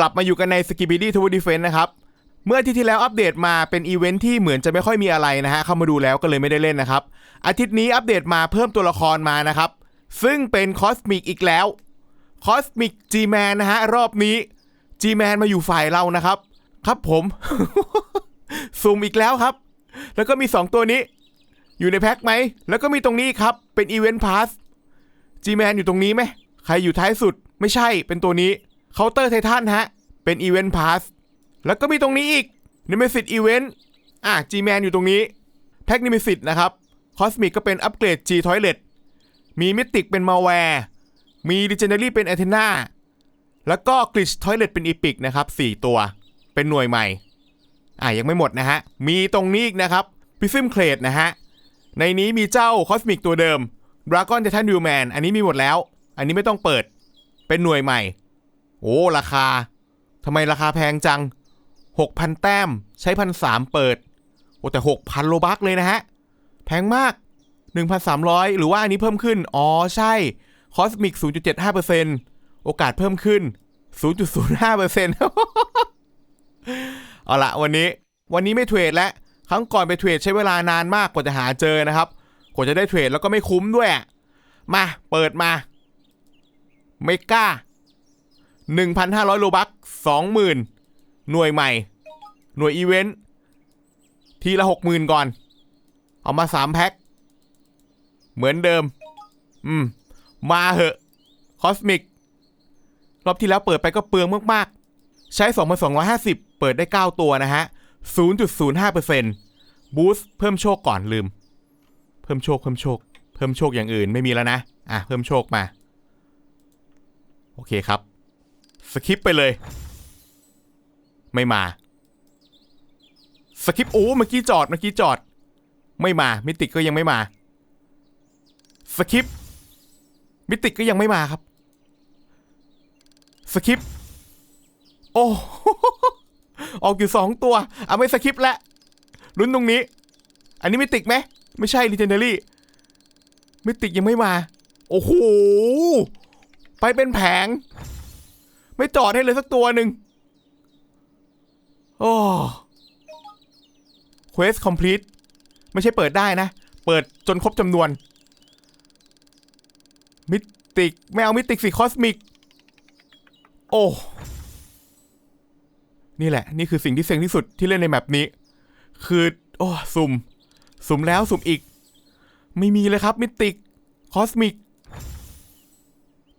กลับมาอยู่กันใน s k i b i d y t o w e r Defense นะครับ เมื่ออาทิตย์ที่แล้วอัปเดตมาเป็นอีเวนท์ที่เหมือนจะไม่ค่อยมีอะไรนะฮะเข้ามาดูแล้วก็เลยไม่ได้เล่นนะครับ อาทิตย์นี้อัปเดตมาเพิ่มตัวละครมานะครับ ซึ่งเป็นคอสมิกอีกแล้วคอสมิก G-Man นนะฮะรอบนี้ G-Man มาอยู่ฝ่ายเรานะครับ ครับผมซูมอีกแล้วครับ แล้วก็มี 2 ตัวนี้อยู่ในแพ็คไหม แล้วก็มีตรงนี้ครับ เป็นอีเวนต์พาส G-Man อยู่ตรงนี้ไหม ใครอยู่ท้ายสุด ไม่ใช่ เป็นตัวนี้ เคาน์เตอร์ไททันฮะ เป็นอีเวนต์พาสแล้วก็มีตรงนี้อีก n ิม s สิตอีเวนต์อะ G-Man อยู่ตรงนี้ แพ็ค n ิม s สิตนะครับคอสมิกก็เป็นอัปเกรด G Toilet มีมิติกเป็นมาแวร์มี Legendary เป็น a t h e n a แล้วก็ Glitch Toilet เป็น Epic นะครับ 4 ตัว เป็นหน่วยใหม่ อะยังไม่หมดนะฮะ มีตรงนี้อีกนะครับ Prism Crate นะฮะ ในนี้มีเจ้าคอสมิกตัวเดิม Dragon Titan d u Man อันนี้มีหมดแล้ว อันนี้ไม่ต้องเปิด เป็นหน่วยใหม่ โอ้ราคาทำไมราคาแพงจัง 6,000 แต้มใช้พันสามเปิด โอ้แต่ 6,000 โลบักเลยนะฮะ แพงมาก 1,300 หรือว่าอันนี้เพิ่มขึ้น อ๋อใช่คอสมิก 0.75%โอกาสเพิ่มขึ้น 0.05%เอาละวันนี้วันนี้ไม่เทรดแล้วครั้งก่อนไปเทรดใช้เวลานานมากกว่าจะหาเจอนะครับกว่าจะได้เทรดแล้วก็ไม่คุ้มด้วยอะมาเปิดมาเมกา 1,500 โลบัก20,000 หน่วยใหม่ หน่วยอีเวนต์ ทีละ 60,000 ก่อน เอามา 3 แพ็ค เหมือนเดิม อืม มาเหอะ คอสมิก รอบที่แล้วเปิดไปก็เปลืองมาก ๆ ใช้ 2,250 เปิดได้ 9 ตัวนะฮะ 0.05%บูสต์เพิ่มโชคก่อนลืม เพิ่มโชค เพิ่มโชค เพิ่มโชคอย่างอื่นไม่มีแล้วนะ อะ เพิ่มโชคมา โอเคครับ สคิปไปเลย ไม่มา สคิปโอ้เมื่อกี้จอดเมื่อกี้จอด ไม่มา มิติก็ยังไม่มา สคิปมิติก็ยังไม่มาครับ สคิปโอ้ออกอยู่สองตัวเอาไม่สคิปแล้วลุ้นตรงนี้ อันนี้มิติกไหมไม่ใช่ลิเจนเดอรี่มิติกยังไม่มา โอ้โหไปเป็นแผง ไม่จอดให้เลยสักตัวหนึ่งโอ้เควสคอมพลีทไม่ใช่เปิดได้นะ เปิดจนครบจำนวน มิติก ไม่เอามิติกสิคอสมิก โอ้ นี่แหละ นี่คือสิ่งที่เซ็งที่สุดที่เล่นในแมปนี้ คือ โอ้สุ่ม สุ่มแล้วสุ่มอีก ไม่มีเลยครับ มิติก คอสมิก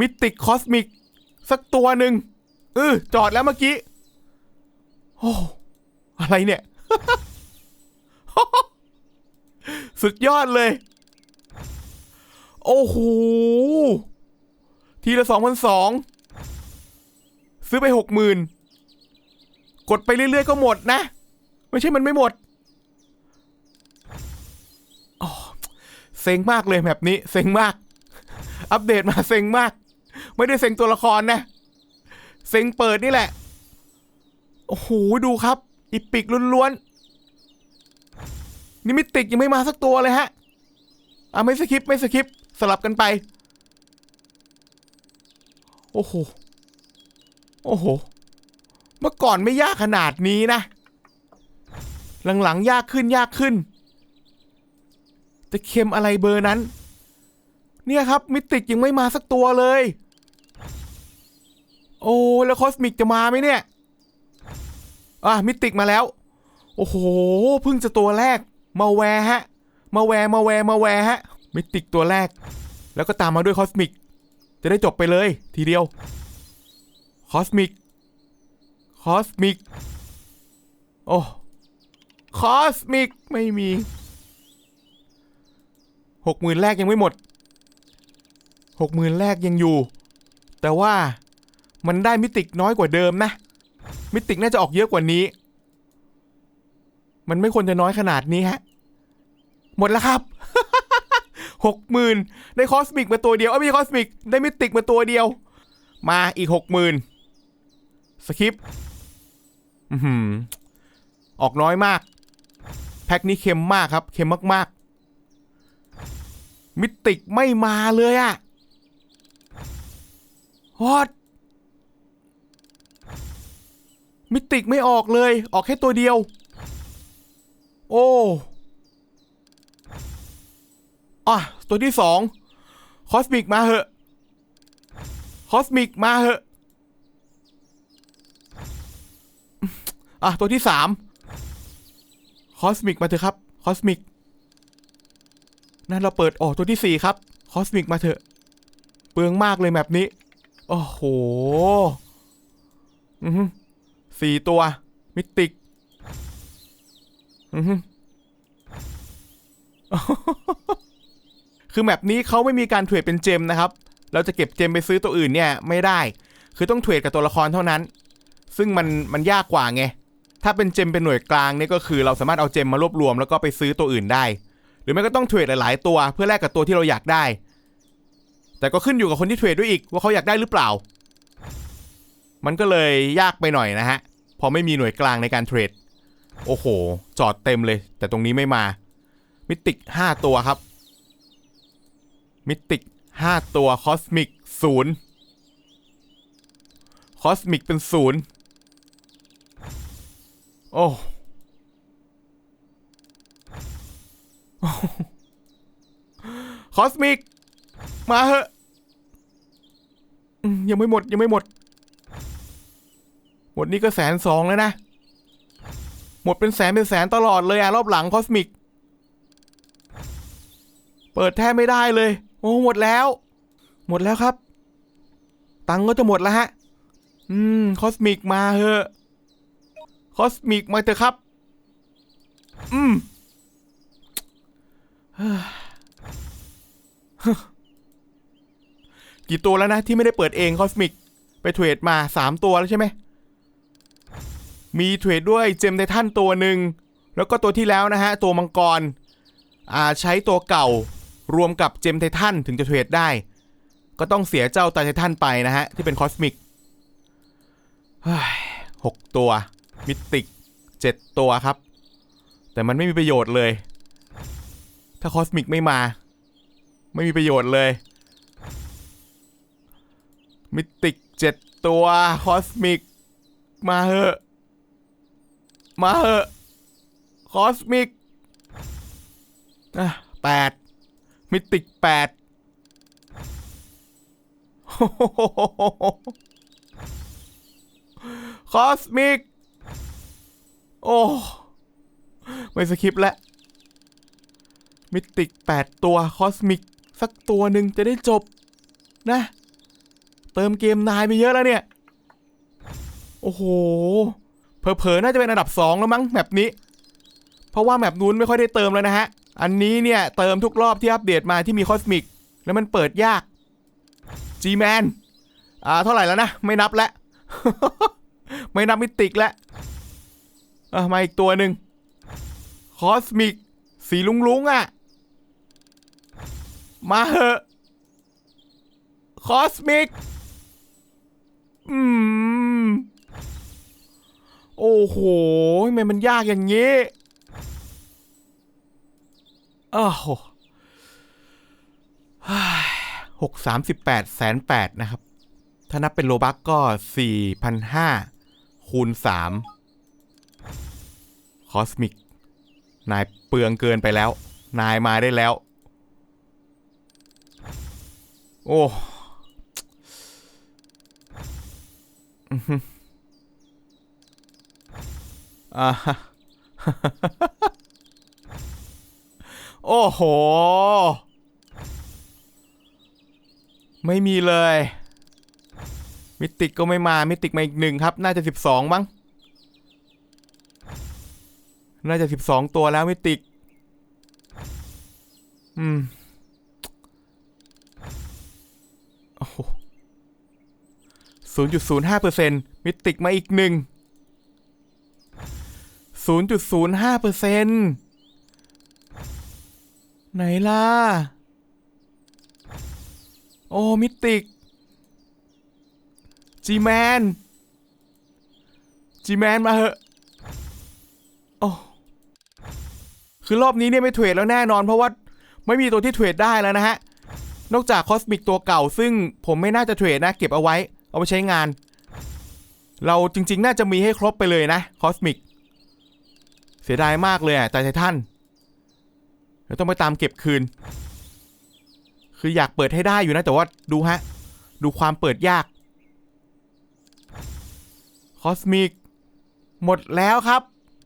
มิติก คอสมิก สักตัวหนึ่งเออจอดแล้วเมื่อกี้ โอ้อะไรเนี่ย สุดยอดเลย โอ้โห ทีละสองพันสอง ซื้อไปหกหมื่นกดไปเรื่อยๆก็หมดนะ ไม่ใช่มันไม่หมดอ๋อเซ็งมากเลยแบบนี้ เซ็งมาก อัปเดตมาเซ็งมาก ไม่ได้เซ็งตัวละครนะ เซ็งเปิดนี่แหละ โอ้โห ดูครับ อีปิกล้วนๆนี่มิติกยังไม่มาสักตัวเลยฮะอะไม่สคริปไม่สคริปสลับกันไป โอ้โห โอ้โห เมื่อก่อนไม่ยากขนาดนี้นะ หลังๆ ยากขึ้นยากขึ้น จะเค็มอะไรเบอร์นั้น เนี่ยครับ มิติกยังไม่มาสักตัวเลย โอ้แล้วคอสมิกจะมาไหมเนี่ย อะมิติกมาแล้ว โอ้โหเพิ่งจะตัวแรก มาแวร์ฮะ มาแวร์มาแวร์มาแวร์ฮะ มิติกตัวแรก แล้วก็ตามมาด้วยคอสมิก จะได้จบไปเลย ทีเดียว คอสมิก คอสมิก โอ้คอสมิก ไม่มีหกหมื่นแรกยังไม่หมดหกหมื่นแรกยังอยู่ แต่ว่า มันได้มิติกน้อยกว่าเดิมนะ มิติกน่าจะออกเยอะกว่านี้ มันไม่ควรจะน้อยขนาดนี้ฮะ หมดแล้วครับหกหมื่นได้คอสมิกมาตัวเดียวเอ้ยไม่คอสมิกได้มิติกมาตัวเดียว มาอีกหกหมื่นสคริปต์อออกน้อยมาก แพ็คนี้เค็มมากครับ เค็มมาก ๆ มิติกไม่มาเลยอะฮอต มิติกไม่ออกเลย ออกแค่ตัวเดียว โอ้อะตัวที่สองคอสมิกมาเหอะคอสมิกมาเหอะอะตัวที่สามคอสมิกมาเถอะครับคอสมิกนั่นเราเปิดออกตัวที่สี่ครับคอสมิกมาเถอะเปลืองมากเลยแบบนี้ โอ้โห อือ สี่ตัว มิติกคือแมปนี้เขาไม่มีการเทรดเป็นเจมนะครับ เราจะเก็บเจมไปซื้อตัวอื่นเนี่ยไม่ได้ คือต้องเทรดกับตัวละครเท่านั้น ซึ่งมันมันยากกว่าไง ถ้าเป็นเจมเป็นหน่วยกลางเนี่ยก็คือเราสามารถเอาเจมมารวบรวมแล้วก็ไปซื้อตัวอื่นได้ หรือไม่ก็ต้องเทรดหลาย ๆ ตัวเพื่อแลกกับตัวที่เราอยากได้ แต่ก็ขึ้นอยู่กับคนที่เทรดด้วยอีกว่าเขาอยากได้หรือเปล่า มันก็เลยยากไปหน่อยนะฮะ พอไม่มีหน่วยกลางในการเทรด โอ้โห จอดเต็มเลย แต่ตรงนี้ไม่มา มิติก 5 ตัวครับ มิติก 5 ตัวคอสมิกศูนย์คอสมิกเป็นศูนย์โอ้คอสมิก มาเหอะอืมยังไม่หมดยังไม่หมด หมดนี่ก็แสนสองแล้วนะ หมดเป็นแสนเป็นแสนตลอดเลยอะรอบหลังคอสมิก เปิดแทบไม่ได้เลย โอ้หมดแล้ว หมดแล้วครับ ตังก็จะหมดแล้วฮะ อืมคอสมิกมาเหอะคอสมิกมาเถอะครับ อืมกี่ตัวแล้วนะ ที่ไม่ได้เปิดเองคอสมิก ไปเทรดมา3ตัวแล้วใช่ไหม มีเทรดด้วยเจมไททันตัวหนึ่งแล้วก็ตัวที่แล้วนะฮะตัวมังกรอ่าใช้ตัวเก่ารวมกับเจมไททันถึงจะเทรดได้ ก็ต้องเสียเจ้าไททันไปนะฮะที่เป็นคอสมิกหกตัวมิติกเจ็ดตัวครับ แต่มันไม่มีประโยชน์เลย ถ้าคอสมิกไม่มา ไม่มีประโยชน์เลยมิติกเจ็ดตัวคอสมิกมาเหอะ มาเหอะคอสมิกอะแปดมิติกแปดคอสมิก โอ้ ไม่สคริปแล้วมิติกแปดตัวคอสมิก สักตัวหนึ่งจะได้จบ นะ เติมเกมนายไปเยอะแล้วเนี่ย โอ้โห เผลอๆน่าจะเป็นอันดับ 2 แล้วมั้งแมปนี้ เพราะว่าแมปนู้นไม่ค่อยได้เติมแล้วนะฮะ อันนี้เนี่ยเติมทุกรอบที่อัปเดตมาที่มีคอสมิกแล้วมันเปิดยาก G-Man อ่าเท่าไหร่แล้วนะ ไม่นับแล้ว ไม่นับมิติกแล้วอะมาอีกตัวหนึ่งคอสมิกสีลุงลุงอะ มาเหอะคอสมิก อืม โอ้โหทำไมมันยากอย่างนี้อ้าวหกสามสิบแปดแสนแปดนะครับ ถ้านับเป็นโลบักก็สี่พันห้าคูณสามคอสมิก นายเปลืองเกินไปแล้ว นายมาได้แล้ว โอ้ อือฮึ อ่าฮะโอ้โห ไม่มีเลย มิติกก็ไม่มา มิติกมาอีกหนึ่งครับ น่าจะสิบสองมั้ง น่าจะสิบสองตัวแล้วมิติก อืม โอ้โหศูนย์จุดศูนย์ห้าเปอร์เซ็นต์มิติกมาอีกหนึ่ง ศูนย์จุดศูนย์ห้าเปอร์เซ็นต์ไหนล่ะ โอ้ มิติก จีแมน จีแมนมาเหอะ โอ้ คือรอบนี้เนี่ยไม่เทรดแล้วแน่นอนเพราะว่าไม่มีตัวที่เทรดได้แล้วนะฮะ นอกจากคอสมิกตัวเก่า ซึ่งผมไม่น่าจะเทรดนะ เก็บเอาไว้ เอาไปใช้งาน เราจริง ๆ น่าจะมีให้ครบไปเลยนะคอสมิก เสียดายมากเลยอะแต่ไททันเดี๋ยวต้องไปตามเก็บคืน คืออยากเปิดให้ได้อยู่นะ แต่ว่าดูฮะ ดูความเปิดยาก คอสมิก หมดแล้วครับ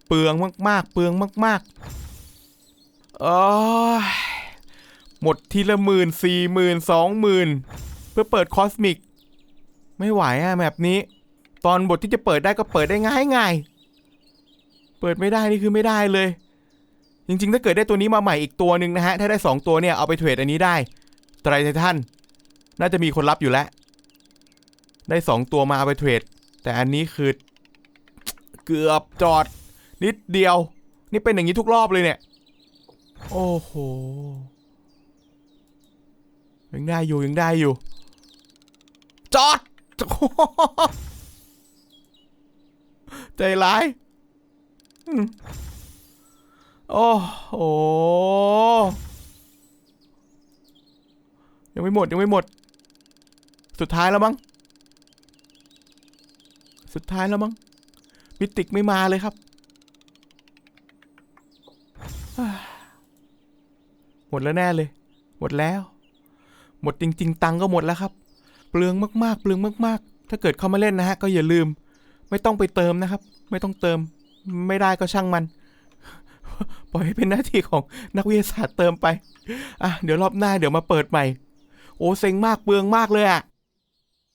เปลืองมากๆ เปลืองมากๆเอยหมดทีละหมื่นสี่หมื่นสองหมื่นเพื่อเปิดคอสมิก ไม่ไหวอะแบบนี้ ตอนบทที่จะเปิดได้ก็เปิดได้ง่ายง่าย เปิดไม่ได้นี่คือไม่ได้เลย จริงๆ ถ้าเกิดได้ตัวนี้มาใหม่อีกตัวหนึ่งนะฮะ ถ้าได้ 2 ตัวเนี่ยเอาไปเทรดอันนี้ได้ไตรไททันน่าจะมีคนรับอยู่แล้ว ได้ 2 ตัวมาเอาไปเทรด แต่อันนี้คือเกือบจอดนิดเดียว นี่เป็นอย่างนี้ทุกรอบเลยเนี่ย โอ้โห ยังได้อยู่ยังได้อยู่ จอดใจร้าย โอ้โหยังไม่หมดยังไม่หมด สุดท้ายแล้วมั้งสุดท้ายแล้วมั้งมิติกไม่มาเลยครับ หมดแล้วแน่เลย หมดแล้ว หมดจริง ๆ ตังก็หมดแล้วครับ เปลืองมากๆ เปลืองมาก ๆ ถ้าเกิดเข้ามาเล่นนะฮะ ก็อย่าลืม ไม่ต้องไปเติมนะครับ ไม่ต้องเติม ไม่ได้ก็ช่างมัน ปล่อยให้เป็นหน้าที่ของนักวิทยาศาสตร์เติมไป อะ เดี๋ยวรอบหน้าเดี๋ยวมาเปิดใหม่ โอ้เซ็งมากเปลืองมากเลยอะ